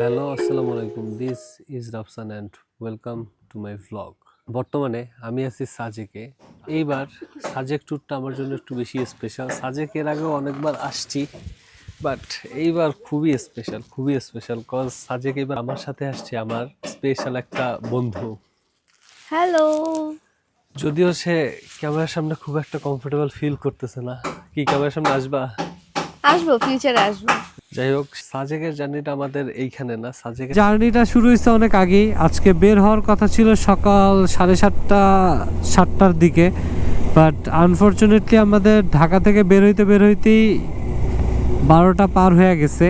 আসসালামু আলাইকুম this is Rafsan and welcome to my vlog বর্তমানে আমি আছি সাজেকে। এইবার সাজেক ট্যুরটা আমার জন্য একটু বেশি স্পেশাল সাজেক এর আগেও অনেকবার আসছি বাট এইবার খুবই স্পেশাল খুবই স্পেশাল কজ সাজেক এবার আমার সাথে আসছে আমার স্পেশাল একটা বন্ধু। হ্যালো যদিও সে ক্যামেরার সামনে খুব একটা কমফোর্টেবল ফিল করতেছে না। কি ক্যামেরার সামনে আসবা? আসব ফিউচারে আসব। যাই হোক, সাজেকের জার্নিটা আমাদের এইখানে না, সাজেকের জার্নিটা শুরু হয়েছে অনেক আগেই। আজকে বের হওয়ার কথা ছিল সকাল সাড়ে সাতটা, সাতটার দিকে। বাট আনফর্চুনেটলি আমাদের ঢাকা থেকে বের হইতে বের হইতেই বারোটা পার হয়ে গেছে।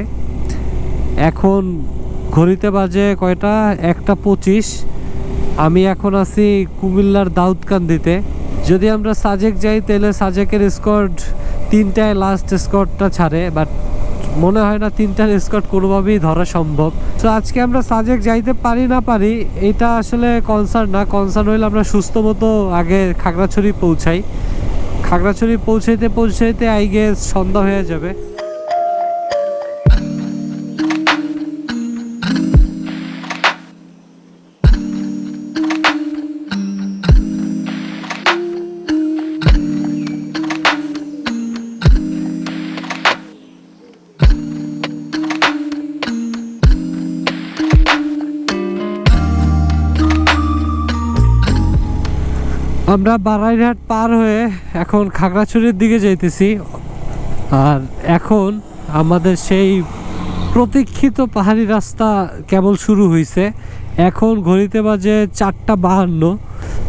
এখন ঘড়িতে বাজে কয়টা? একটা পঁচিশ। আমি এখন আছি কুমিল্লার দাউদকান্দিতে। যদি আমরা সাজেক যাই, তাহলে সাজেকের স্কট তিনটায় লাস্ট স্কটটা ছাড়ে। বাট মনে হয় না তিনটার স্কট কোনোভাবেই ধরা সম্ভব। তো আজকে আমরা সাজেক যাইতে পারি না পারি, এটা আসলে কনসার্ন না। কনসার্ন হইলে আমরা সুস্থ মতো আগে খাগড়াছড়ি পৌঁছাই। খাগড়াছড়ি পৌঁছাইতে পৌঁছাইতে আই গেস সন্ধ্যা হয়ে যাবে। আমরা বারাইরহাট পার হয়ে এখন খাগড়াছড়ির দিকে যাইতেছি। আর এখন আমাদের সেই প্রতীক্ষিত পাহাড়ি রাস্তা কেবল শুরু হয়েছে এখন ঘড়িতে বাজে চারটা বাহান্ন।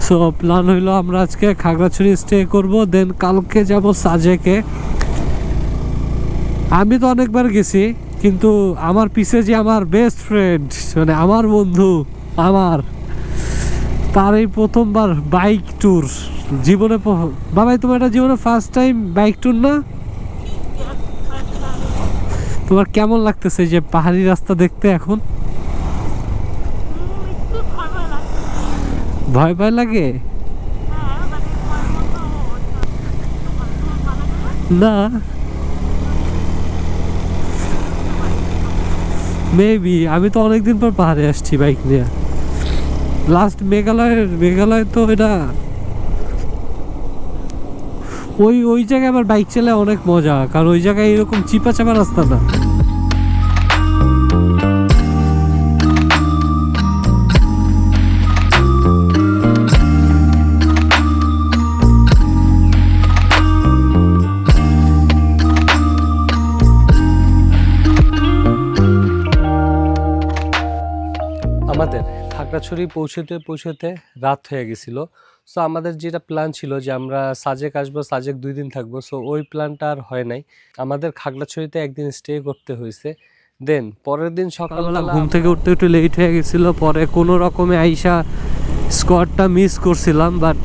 সো প্ল্যান হইল আমরা আজকে খাগড়াছড়ি স্টে করব দেন কালকে যাব সাজেকে। আমি তো অনেকবার গেছি, কিন্তু আমার পিছে যে আমার বেস্ট ফ্রেন্ড মানে আমার বন্ধু, আমার তার এই প্রথমবার বাইক ট্যুর জীবনে বাবাই, তোমার এটা জীবনে ফার্স্ট টাইম বাইক ট্যুর না? তোমার কেমন লাগতেছে যে পাহাড়ি রাস্তা দেখতে এখন? ভয় ভয় লাগে? না। মেবি আমি তো অনেকদিন পর পাহাড়ে আসছি বাইক নিয়ে। লাস্ট মেঘালয়ের মেঘালয় তো এটা ওই ওই জায়গায় আবার বাইক চালায় অনেক মজা, কারণ ওই জায়গায় এরকম চিপা চাপা রাস্তা না। খাগড়াছড়ি পৌঁছতে পৌঁছতে রাত হয়ে গেছিল। সো আমাদের যেটা প্ল্যান ছিল যে আমরা সাজেক আসব, সাজেক দুই দিন থাকব। সো ওই প্ল্যানটা আর হয় নাই। আমাদের খাগড়াছড়িতে একদিন স্টে করতে হয়েছে। দেন পরের দিন সকালবেলা ঘুম থেকে উঠতে একটু লেট হয়ে গেছিল। পরে কোনো রকমে আইসা স্কোয়াডটা মিস করছিলাম। বাট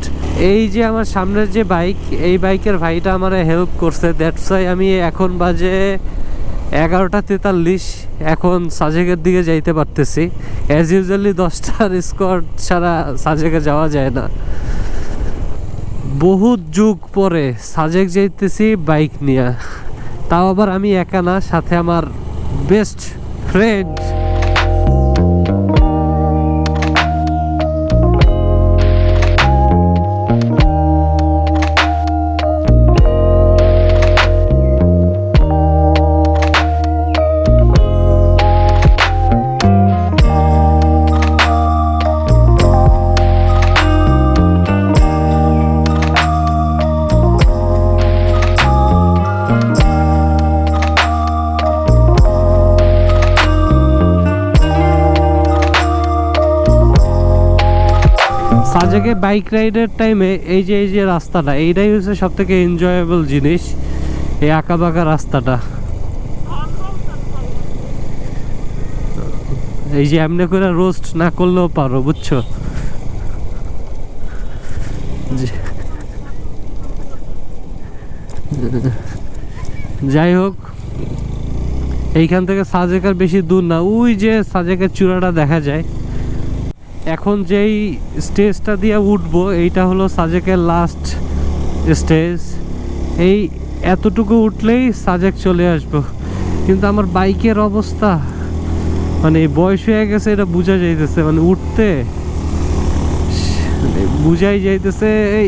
এই যে আমার সামনের যে বাইক এই বাইকের ভাইটা আমার হেল্প করছে। দ্যাটস আমি এখন বাজে এগারোটা তেতাল্লিশ, এখন সাজেকের দিকে যাইতে পারতেছি। অ্যাজ ইউজুয়ালি দশটার স্কোয়াড ছাড়া সাজেকে যাওয়া যায় না। বহুত যুগ পরে সাজেক যাইতেছি বাইক নিয়ে। তাও আবার আমি একা না, সাথে আমার বেস্ট ফ্রেন্ড সাজেকে বাইক রাইডের টাইমে এই যে এই যে রাস্তাটা, এইটাই হচ্ছে সব থেকে এনজয়েবল জিনিস, এই আঁকা বাঁকা রাস্তাটা। এই যে এমনি করে রোস্ট না করলেও পারো, বুঝছ? যাই হোক, এইখান থেকে সাজেকার বেশি দূর না, ওই যে সাজেকের চূড়াটা দেখা যায়। এখন যেই স্টেজটা দিয়ে উঠবো, এইটা হলো সাজেকের লাস্ট স্টেজ এই এতটুকু উঠলেই সাজেক চলে আসব। কিন্তু আমার বাইকের অবস্থা মানে বয়স হয়ে গেছে, এটা বোঝা যাইতেছে। মানে উঠতে মানে বুঝাই যাইতেছে, এই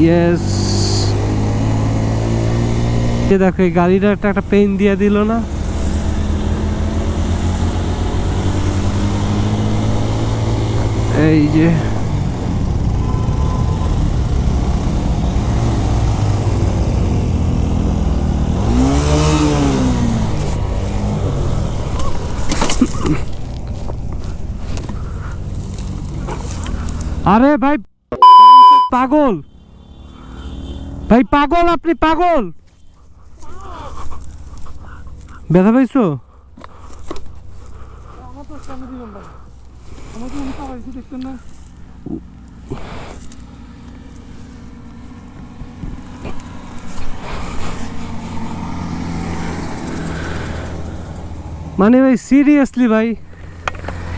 ইয়েস দেখো, এই গাড়িটা একটা একটা পেইন দিয়ে দিল না। এই আরে ভাই পাগল। ভাই পাগল আপনি পাগল। ব্যথা পাইছো? মানে ভাই সিরিয়াসলি ভাই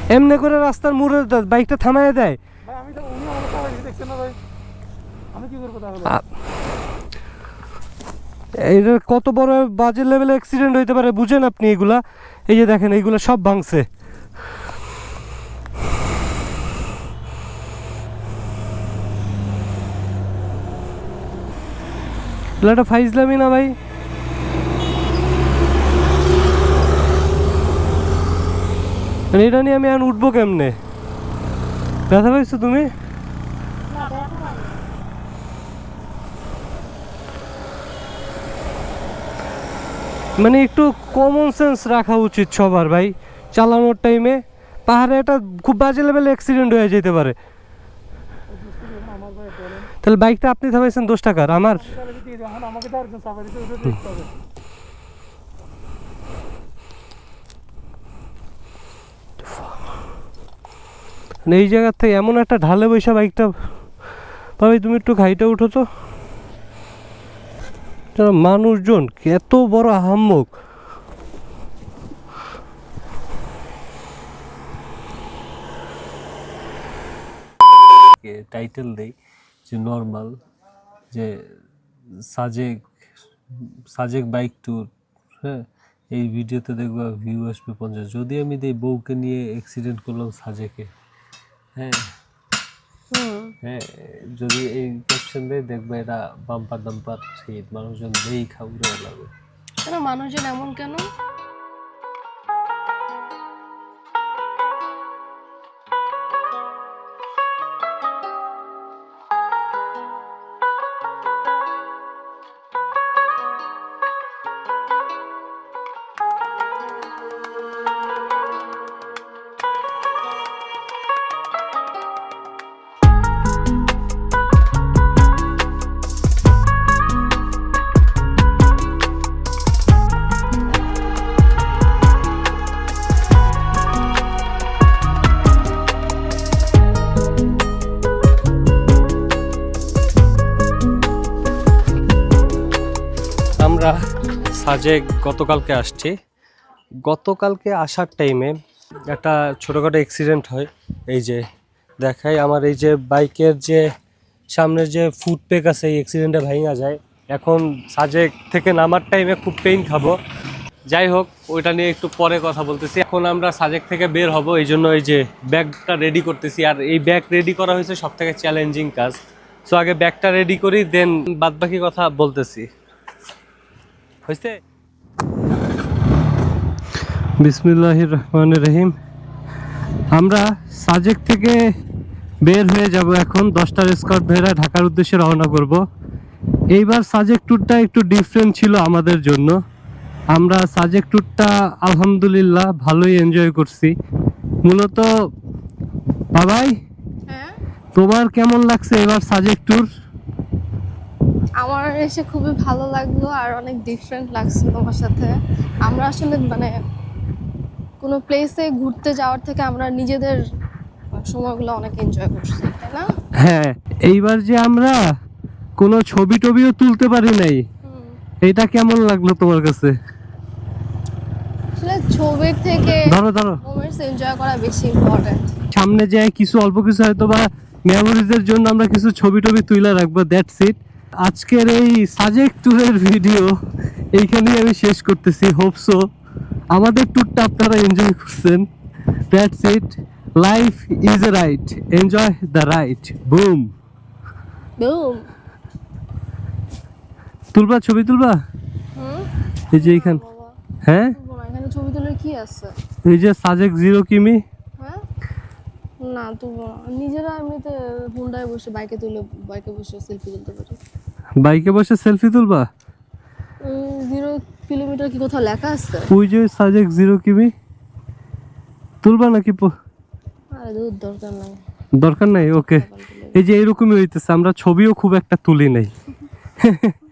এমনি করে রাস্তার মোড়ে বাইকটা থামায় দেয়। ভাই আমি তো উনি আমার চালাইছি দেখছেন না ভাই। আমি কি করব তাহলে? আ- এটা কত বড় বাজে লেভেলে অ্যাক্সিডেন্ট হইতে পারে বুঝেন আপনি এগুলা? এই যে দেখেন এইগুলা সব ভাঙছে। এগুলো একটা ফাইজলামি না ভাই? মানে এটা নিয়ে আমি এখন উঠবো কেমনে? ব্যথা পাইছো তুমি? মানে একটু কমন সেন্স রাখা উচিত সবার ভাই, চালানোর টাইমে পাহাড়ে একটা খুব বাজে লেভেলে অ্যাক্সিডেন্ট হয়ে যেতে পারে। তাহলে বাইকটা আপনি থামাইছেন দশ টাকার, আমার? দিয়ে মানে এই জায়গার থেকে এমন একটা ঢালে বৈশা বাইকটা, ভাবি তুমি একটু খাইটা উঠো তো। মানুষজন এত বড় আহাম্মক। টাইটেল দেই। যে নর্মাল যে সাজেক সাজেক বাইক ট্যুর হ্যাঁ? এই ভিডিওতে দেখবা ভিউ আসবে পঞ্চাশ। যদি আমি দেই বউকে নিয়ে অ্যাক্সিডেন্ট করলাম সাজেকে হ্যাঁ? হ্যাঁ যদি এই ক্যাপশন দেয় দেখবে এটা বাম্পার দাম্পার হিট মানুষজন দেই খাবুরে লাগবে কেন মানুষজন এমন কেন? সাজেক গতকালকে আসছি, গতকালকে আসার টাইমে একটা ছোটোখাটো অ্যাক্সিডেন্ট হয়। এই যে দেখাই আমার এই যে বাইকের যে সামনের যে ফুট পেক আছে, এই অ্যাক্সিডেন্টে ভাঙা যায়। এখন সাজেক থেকে নামার টাইমে খুব পেইন খাব। যাই হোক, ওইটা নিয়ে একটু পরে কথা বলতেছি। এখন আমরা সাজেক থেকে বের হব, এই জন্য এই যে ব্যাগটা রেডি করতেছি। আর এই ব্যাগ রেডি করা হয়েছে সব থেকে চ্যালেঞ্জিং কাজ। সো আগে ব্যাগটা রেডি করি দেন বাদবাকি কথা বলতেছি। হয়েছে? বিসমিল্লাহির রহমান রহিম। আমরা সাজেক থেকে বের হয়ে যাব এখন। দশটার স্কট ভেড়া ঢাকার উদ্দেশ্যে রওনা করব। এইবার সাজেক ট্যুরটা একটু ডিফারেন্ট ছিল আমাদের জন্য। আমরা সাজেক ট্যুরটা আলহামদুলিল্লাহ ভালোই এনজয় করছি। মূলত বাবাই হ্যাঁ? তোমার কেমন লাগছে এবার সাজেক ট্যুর আমার এসে খুবই ভালো লাগল আর অনেক ডিফারেন্ট লাগছে তোমার সাথে। আমরা আসলে মানে কোনো প্লেসে ঘুরতে যাওয়ার থেকে আমরা নিজেদের সময়গুলো অনেক এনজয় করছি তাই না? হ্যাঁ এইবার যে আমরা কোনো ছবি টবিও তুলতে পারি নাই এটা কেমন লাগল তোমার কাছে? আসলে ছবির থেকে ধরো ধরো। মোমেন্টস এনজয় করা বেশি ইম্পর্টেন্ট সামনে যায় কিছু অল্প কিছু হয়তো বা মেমোরিজের জন্য আমরা কিছু ছবি টবি তুলে রাখব দ্যাটস ইট আজকের এই সাজেক ট্যুরের ভিডিও এইখানেই আমি শেষ করতেছি হোপসো আমাদের ট্যুরটা আপনারা এনজয় করছেন। That's it life is a ride enjoy the ride boom boom তুলবা ছবি তুলবা? এই যে এইখান হ্যাঁ? ছবি তোলার কি আছে? এই যে সাজেক জিরো কিমি। না তুলবো নিজেরা এমনিতে হুন্ডায় বসে বাইকে তুলে বাইকে বসে সেলফি তুলতে পারি। বাইকে বসে সেলফি তুলবা? জিরো কিলোমিটার কি কোথাও লেখা আছে? ওই যে সাজেক জিরো কিমি। তুলবা নাকি প- আরে দূর দরকার নাই। দরকার নাই? ওকে এই যে এরকমই হইতেছে আমরা ছবিও খুব একটা তুলি নাই।